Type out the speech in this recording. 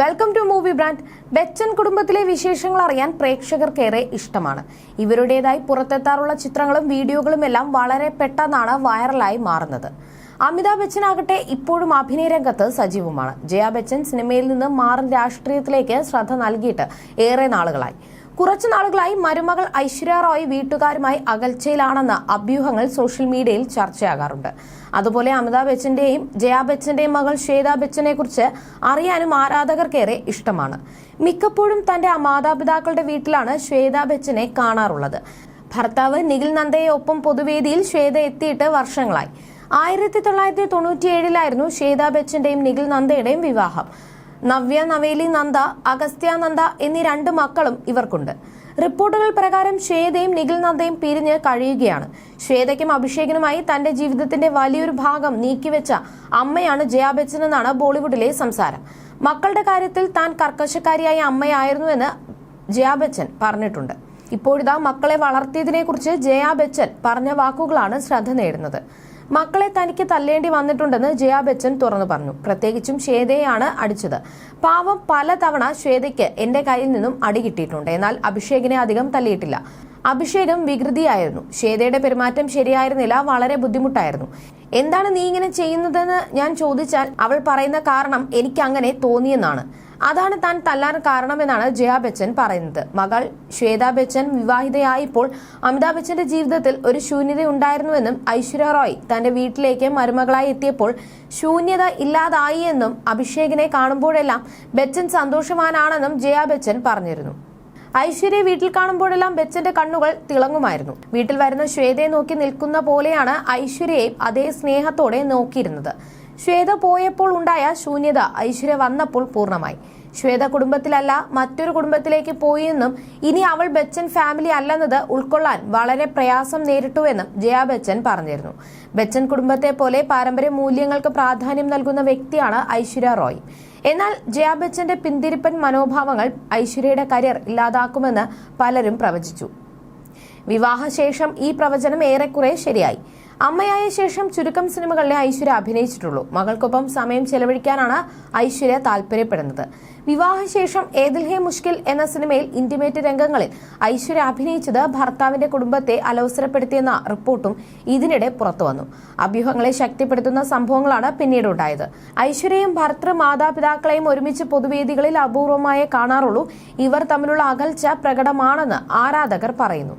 Welcome to movie brand Bachchan കുടുംബത്തിലെ വിശേഷങ്ങൾ അറിയാൻ പ്രേക്ഷകർക്കേറെ ഇഷ്ടമാണ്. ഇവരുടേതായി പുറത്തെത്താറുള്ള ചിത്രങ്ങളും വീഡിയോകളും എല്ലാം വളരെ പെട്ടെന്നാണ് വൈറലായി മാറുന്നത്. അമിതാഭ് ബച്ചൻ ആകട്ടെ ഇപ്പോഴും അഭിനയ രംഗത്ത് സജീവമാണ്. ജയ ബച്ചൻ സിനിമയിൽ നിന്ന് മാറും രാഷ്ട്രീയത്തിലേക്ക് ശ്രദ്ധ നൽകിയിട്ട് ഏറെ നാളുകളായി. കുറച്ചു നാളുകളായി മരുമകൾ ഐശ്വര്യ റോയ് വീട്ടുകാരുമായി അകൽച്ചയിലാണെന്ന അഭ്യൂഹങ്ങൾ സോഷ്യൽ മീഡിയയിൽ ചർച്ചയാകാറുണ്ട്. അതുപോലെ അമിതാഭ് ബച്ചന്റെയും ജയാ ബച്ചന്റെയും മകൾ ശ്വേതാ ബച്ചനെ കുറിച്ച് അറിയാനും ആരാധകർക്കേറെ ഇഷ്ടമാണ്. മിക്കപ്പോഴും തന്റെ മാതാപിതാക്കളുടെ വീട്ടിലാണ് ശ്വേതാ ബച്ചനെ കാണാറുള്ളത്. ഭർത്താവ് നിഖിൽ നന്ദയെ ഒപ്പം പൊതുവേദിയിൽ ശ്വേത എത്തിയിട്ട് വർഷങ്ങളായി. ആയിരത്തി തൊള്ളായിരത്തി തൊണ്ണൂറ്റിയേഴിലായിരുന്നു ശ്വേതാ ബച്ചന്റെയും നിഖിൽ നന്ദയുടെയും വിവാഹം. നവ്യ നവേലി നന്ദ അഗസ്ത്യ നന്ദ എന്നീ രണ്ട് മക്കളും ഇവർക്കുണ്ട്. റിപ്പോർട്ടുകൾ പ്രകാരം ശ്വേതയും നിഖിൽ നന്ദയും പിരിഞ്ഞ് കഴിയുകയാണ്. ശ്വേതയ്ക്കും അഭിഷേകിനുമായി തന്റെ ജീവിതത്തിന്റെ വലിയൊരു ഭാഗം നീക്കിവെച്ച അമ്മയാണ് ജയാ ബച്ചൻ എന്നാണ് ബോളിവുഡിലെ സംസാരം. മക്കളുടെ കാര്യത്തിൽ താൻ കർക്കശക്കാരിയായ അമ്മയായിരുന്നുവെന്ന് ജയാ ബച്ചൻ പറഞ്ഞിട്ടുണ്ട്. ഇപ്പോഴിതാ മക്കളെ വളർത്തിയതിനെക്കുറിച്ച് ജയാ ബച്ചൻ പറഞ്ഞ വാക്കുകളാണ് ശ്രദ്ധ നേടുന്നത്. മക്കളെ തനിക്ക് തല്ലേണ്ടി വന്നിട്ടുണ്ടെന്ന് ജയാ ബച്ചൻ തുറന്നു പറഞ്ഞു. പ്രത്യേകിച്ചും ശ്വേതയാണ് അടിച്ചത്. പാവം പലതവണ ശ്വേതയ്ക്ക് എന്റെ കയ്യിൽ നിന്നും അടി കിട്ടിയിട്ടുണ്ട്. എന്നാൽ അഭിഷേകിനെ അധികം തല്ലിയിട്ടില്ല. അഭിഷേകം വികൃതിയായിരുന്നു. ശ്വേതയുടെ പെരുമാറ്റം ശരിയായിരുന്നില്ല വളരെ ബുദ്ധിമുട്ടായിരുന്നു. എന്താണ് നീ ഇങ്ങനെ ചെയ്യുന്നതെന്ന് ഞാൻ ചോദിച്ചാൽ അവൾ പറയുന്ന കാരണം എനിക്ക് അങ്ങനെ തോന്നിയെന്നാണ്. അതാണ് താൻ തല്ലാൻ കാരണമെന്നാണ് ജയ ബച്ചൻ പറയുന്നത്. മകൾ ശ്വേതാ ബച്ചൻ വിവാഹിതയായപ്പോൾ അമിതാഭ് ബച്ചന്റെ ജീവിതത്തിൽ ഒരു ശൂന്യത ഉണ്ടായിരുന്നുവെന്നും ഐശ്വര്യ റോയ് തന്റെ വീട്ടിലേക്ക് മരുമകളായി എത്തിയപ്പോൾ ശൂന്യത ഇല്ലാതായി എന്നും അഭിഷേകിനെ കാണുമ്പോഴെല്ലാം ബച്ചൻ സന്തോഷവാനാണെന്നും ജയ ബച്ചൻ പറഞ്ഞിരുന്നു. ഐശ്വര്യ വീട്ടിൽ കാണുമ്പോഴെല്ലാം ബച്ചന്റെ കണ്ണുകൾ തിളങ്ങുമായിരുന്നു. വീട്ടിൽ വരുന്ന ശ്വേതയെ നോക്കി നിൽക്കുന്ന പോലെയാണ് ഐശ്വര്യയെ അതേ സ്നേഹത്തോടെ നോക്കിയിരുന്നത്. ശ്വേത പോയപ്പോൾ ഉണ്ടായ ശൂന്യത ഐശ്വര്യ വന്നപ്പോൾ പൂർണമായി. ശ്വേത കുടുംബത്തിലല്ല മറ്റൊരു കുടുംബത്തിലേക്ക് പോയെന്നും ഇനി അവൾ ബച്ചൻ ഫാമിലി അല്ലെന്നത് ഉൾക്കൊള്ളാൻ വളരെ പ്രയാസം നേരിട്ടുവെന്നും ജയ ബച്ചൻ പറഞ്ഞിരുന്നു. ബച്ചൻ കുടുംബത്തെ പോലെ പാരമ്പര്യ മൂല്യങ്ങൾക്ക് പ്രാധാന്യം നൽകുന്ന വ്യക്തിയാണ് ഐശ്വര്യ റോയ്. എന്നാൽ ജയ ബച്ചന്റെ പിന്തിരിപ്പൻ മനോഭാവങ്ങൾ ഐശ്വര്യയുടെ കരിയർ ഇല്ലാതാക്കുമെന്ന് പലരും പ്രവചിച്ചു. വിവാഹശേഷം ഈ പ്രവചനം ഏറെക്കുറെ ശരിയായി. അമ്മയായ ശേഷം ചുരുക്കം സിനിമകളിലെ ഐശ്വര്യ അഭിനയിച്ചിട്ടുള്ളൂ. മകൾക്കൊപ്പം സമയം ചെലവഴിക്കാനാണ് ഐശ്വര്യ താല്പര്യപ്പെടുന്നത്. വിവാഹശേഷം ഏതിൽ ഹേ മുഷ്കിൽ എന്ന സിനിമയിൽ ഇന്റിമേറ്റ് രംഗങ്ങളിൽ ഐശ്വര്യ അഭിനയിച്ചത് ഭർത്താവിന്റെ കുടുംബത്തെ അലോസരപ്പെടുത്തിയെന്ന റിപ്പോർട്ടും ഇതിനിടെ പുറത്തുവന്നു അഭ്യൂഹങ്ങളെ ശക്തിപ്പെടുത്തുന്ന സംഭവങ്ങളാണ് പിന്നീട് ഉണ്ടായത്. ഐശ്വര്യയും ഭർത്തൃ മാതാപിതാക്കളെയും ഒരുമിച്ച് പൊതുവേദികളിൽ അപൂർവമായേ കാണാറുള്ളൂ. ഇവർ തമ്മിലുള്ള അകൽച്ച പ്രകടമാണെന്ന് ആരാധകർ പറയുന്നു.